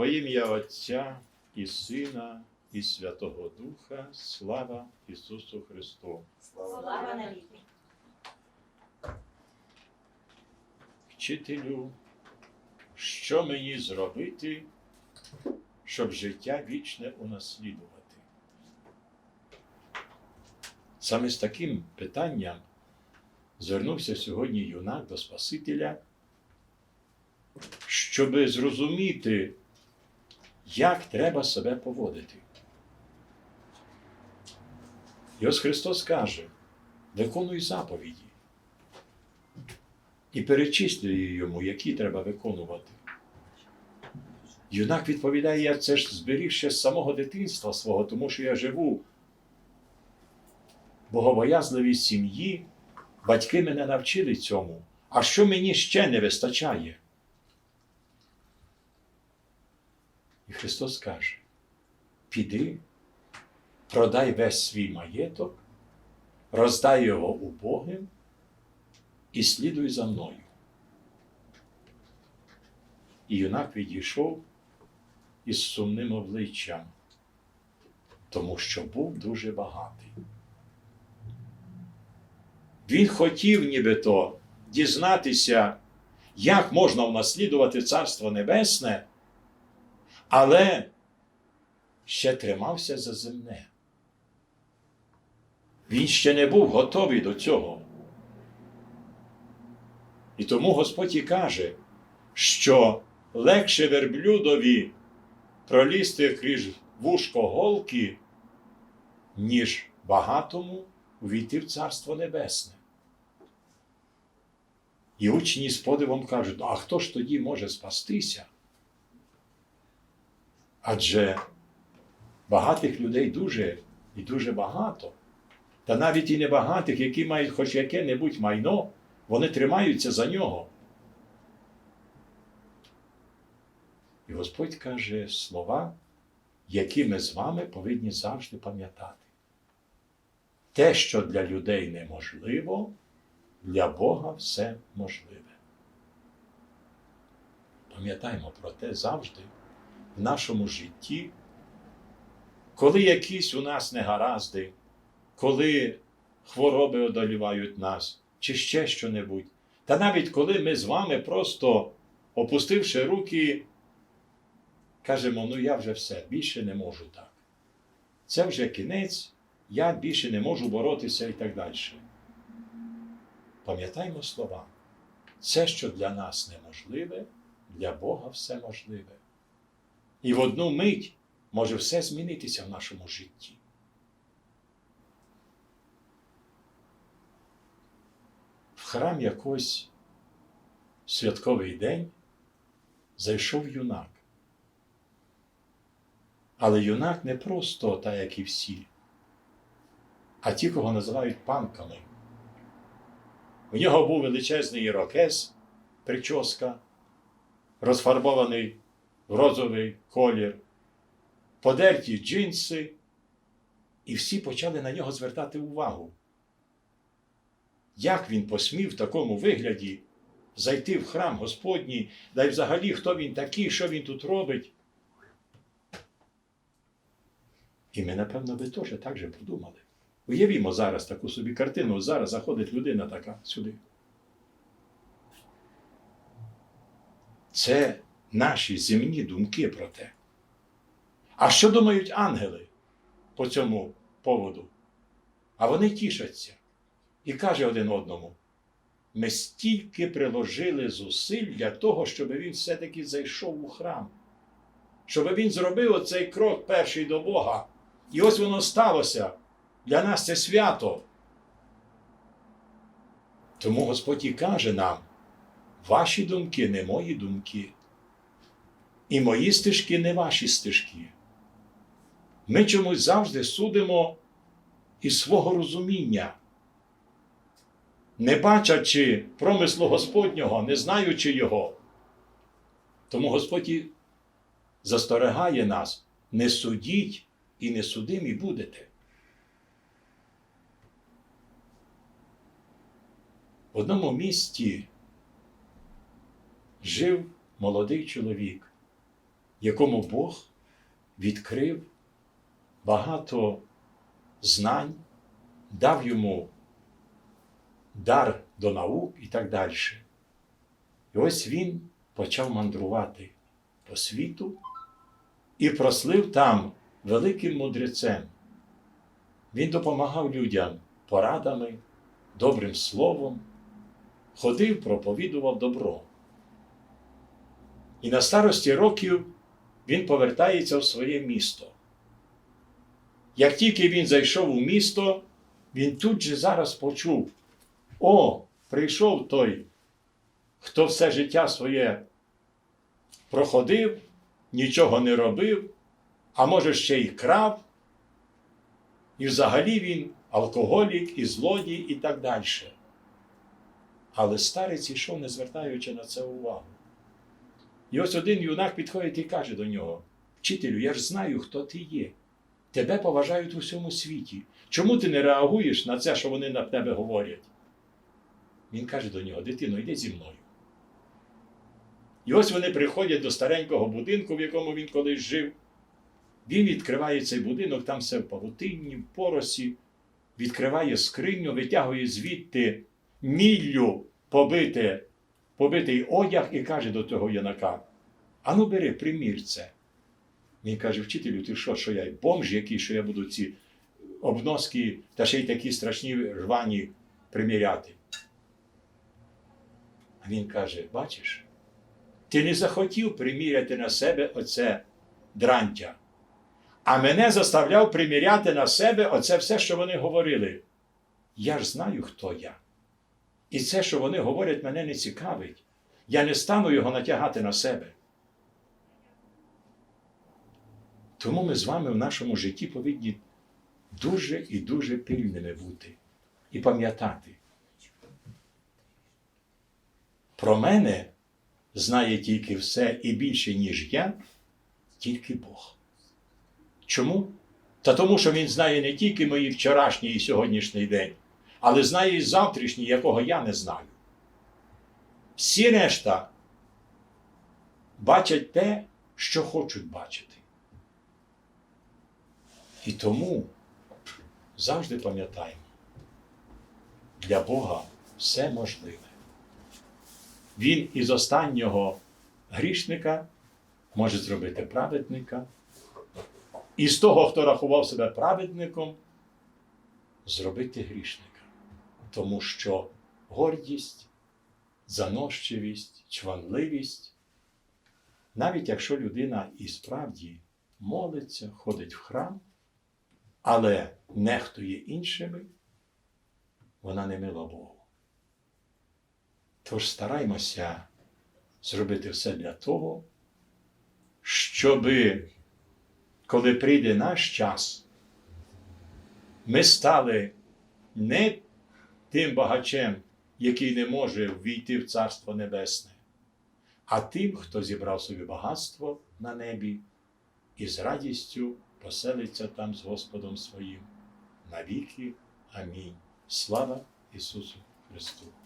Во ім'я Отця і Сина, і Святого Духа, слава Ісусу Христу. Слава навіки. Вчителю, що мені зробити, щоб життя вічне унаслідувати? Саме з таким питанням звернувся сьогодні юнак до Спасителя, щоб зрозуміти, як треба себе поводити. І ось Христос каже: виконуй заповіді і перечислює йому, які треба виконувати. Юнак відповідає, я це ж зберіг ще з самого дитинства свого, тому що я живу в богобоязливій сім'ї, батьки мене навчили цьому. А що мені ще не вистачає? І Христос каже: піди, продай весь свій маєток, роздай його убогим і слідуй за мною. І юнак відійшов із сумним обличчям, тому що був дуже багатий. Він хотів нібито дізнатися, як можна унаслідувати Царство Небесне, але ще тримався за земне. Він ще не був готовий до цього. І тому Господь і каже, що легше верблюдові пролізти крізь вушко голки, ніж багатому увійти в Царство Небесне. І учні з подивом кажуть, «Ну, а хто ж тоді може спастися? Адже багатих людей дуже і дуже багато. Та навіть і небагатих, які мають хоч яке-небудь майно, вони тримаються за нього. І Господь каже слова, які ми з вами повинні завжди пам'ятати. Те, що для людей неможливо, для Бога все можливе. Пам'ятаємо про те завжди в нашому житті, коли якісь у нас негаразди, коли хвороби одолівають нас, чи ще що-небудь. Та навіть коли ми з вами просто, опустивши руки, кажемо, ну я вже все, більше не можу так. Це вже кінець, я більше не можу боротися і так далі. Пам'ятаймо слова. Це, що для нас неможливе, для Бога все можливе. І в одну мить може все змінитися в нашому житті. В храм якось святковий день зайшов юнак. Але юнак не просто та, як і всі, а ті, кого називають панками. У нього був величезний ірокез, прическа, розфарбований розовий колір, подерті джинси, і всі почали на нього звертати увагу. Як він посмів в такому вигляді зайти в храм Господній, да й взагалі хто він такий, що він тут робить? І ми, напевно, ви теж так же подумали. Уявімо зараз таку собі картину. Зараз заходить людина така сюди. Це наші земні думки про те. А що думають ангели по цьому поводу? А вони тішаться і каже один одному: ми стільки приложили зусиль для того, щоб він все-таки зайшов у храм, щоб він зробив оцей крок перший до Бога. І ось воно сталося. Для нас це свято. Тому Господь і каже нам: ваші думки не мої думки, і мої стежки не ваші стежки. Ми чомусь завжди судимо із свого розуміння, не бачачи промислу Господнього, не знаючи його. Тому Господь і нас: не судіть і не судимі будете. В одному місті жив молодий чоловік, якому Бог відкрив багато знань, дав йому дар до наук і так далі. І ось він почав мандрувати по світу і прослив там великим мудрецем. Він допомагав людям порадами, добрим словом, ходив, проповідував добро. І на старості років він повертається в своє місто. Як тільки він зайшов у місто, він тут же зараз почув: О, прийшов той, хто все життя своє проходив, нічого не робив, а може ще й крав. І взагалі він алкоголік, і злодій, і так далі. Але старець ішов, не звертаючи на це увагу. І ось один юнак підходить і каже до нього: Вчителю, я ж знаю, хто ти є. Тебе поважають у всьому світі. Чому ти не реагуєш на це, що вони на тебе говорять? Він каже до нього: дитино, йди зі мною. І ось вони приходять до старенького будинку, в якому він колись жив. Він відкриває цей будинок, там все в павутинні, в поросі, відкриває скриню, витягує звідти міллю побите, побитий одяг і каже до того юнака: Ану бери, примір це. Він каже: вчителю, ти що, що я бомж який, що я буду ці обноски та ще й такі страшні рвані приміряти. А він каже: бачиш, ти не захотів приміряти на себе оце дрантя, а мене заставляв приміряти на себе оце все, що вони говорили. Я ж знаю, хто я. І це, що вони говорять, мене не цікавить. Я не стану його натягати на себе. Тому ми з вами в нашому житті повинні дуже і дуже пильними бути і пам'ятати. Про мене знає тільки все і більше, ніж я, тільки Бог. Чому? Та тому, що Він знає не тільки мої вчорашній і сьогоднішній день, але знає і завтрашній, якого я не знаю. Всі решта бачать те, що хочуть бачити. І тому завжди пам'ятаємо, для Бога все можливе. Він із останнього грішника може зробити праведника, і з того, хто рахував себе праведником, зробити грішника. Тому що гордість, заносчивість, чванливість, навіть якщо людина і справді молиться, ходить в храм, але нехтує іншими, вона не мила Богу. Тож стараймося зробити все для того, щоби, коли прийде наш час, ми стали не тим багачем, який не може ввійти в Царство Небесне, а тим, хто зібрав собі багатство на небі і з радістю поселиться там з Господом своїм навіки. Амінь. Слава Ісусу Христу!